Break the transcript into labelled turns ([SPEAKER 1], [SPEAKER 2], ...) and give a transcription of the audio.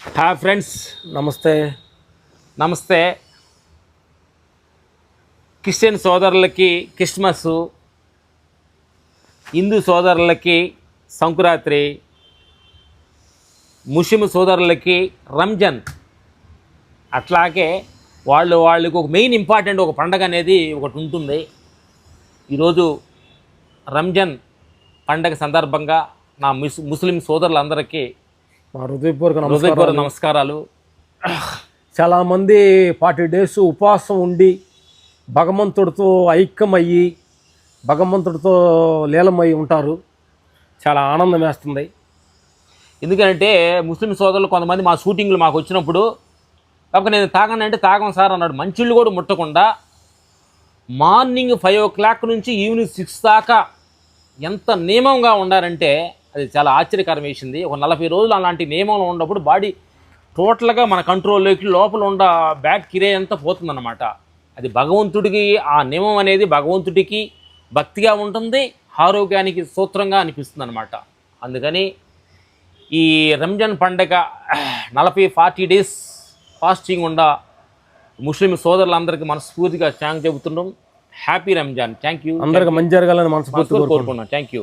[SPEAKER 1] Hi friends.
[SPEAKER 2] నమస్తే.
[SPEAKER 1] నమస్తే. Christian సోదరులకి క్రిస్మస్ హిందూ సోదరులకి సంకురాత్రి ముస్లిం సోదరులకి రంజాన్. అట్లాగే వాళ్ళు వాళ్ళకి ఒక మెయిన్ ఇంపార్టెంట్ ఒక పండగ అనేది ఒకటి ఉంటుంది. ఈరోజు రంజాన్ పండగ సందర్భంగా నా ముస్ ముస్లిం సోదరులందరికీ
[SPEAKER 2] హృదయపూర్వక
[SPEAKER 1] హృదయపూర్వక
[SPEAKER 2] నమస్కారం
[SPEAKER 1] నమస్కారాలు.
[SPEAKER 2] చాలామంది ఫార్టీ డేస్ ఉపవాసం ఉండి భగవంతుడితో ఐక్యమయ్యి భగవంతుడితో లీలమై ఉంటారు. చాలా ఆనందం వేస్తుంది.
[SPEAKER 1] ఎందుకంటే ముస్లిం సోదరులు కొంతమంది మా షూటింగ్లు మాకు వచ్చినప్పుడు కాకపోతే నేను తాగను అంటే తాగం సార్ అన్నాడు. మంచిళ్ళు కూడా ముట్టకుండా మార్నింగ్ ఫైవ్ ఓ క్లాక్ నుంచి ఈవినింగ్ సిక్స్ దాకా ఎంత నియమంగా ఉండారంటే అది చాలా ఆశ్చర్యకరం వేసింది ఒక నలభై రోజులు అలాంటి నియమంలో ఉన్నప్పుడు బాడీ టోటల్గా మన కంట్రోల్లోకి లోపల ఉన్న బ్యాక్టీరియా అంతా పోతుందన్నమాట. అది భగవంతుడికి ఆ నియమం అనేది భగవంతుడికి భక్తిగా ఉంటుంది ఆరోగ్యానికి సూత్రంగా అనిపిస్తుంది అనమాట అందుకని ఈ రంజాన్ పండగ నలభై ఫార్టీ డేస్ ఫాస్టింగ్ ఉండ ముస్లిం సోదరులందరికీ మనస్ఫూర్తిగా థ్యాంక్ చెబుతున్నాం. హ్యాపీ రంజాన్. Thank you.
[SPEAKER 2] అందరికి మంచి జరగాలని మనస్ఫూర్తి కోరుకుంటున్నాం.
[SPEAKER 1] కోరుకున్నాం థ్యాంక్ యూ.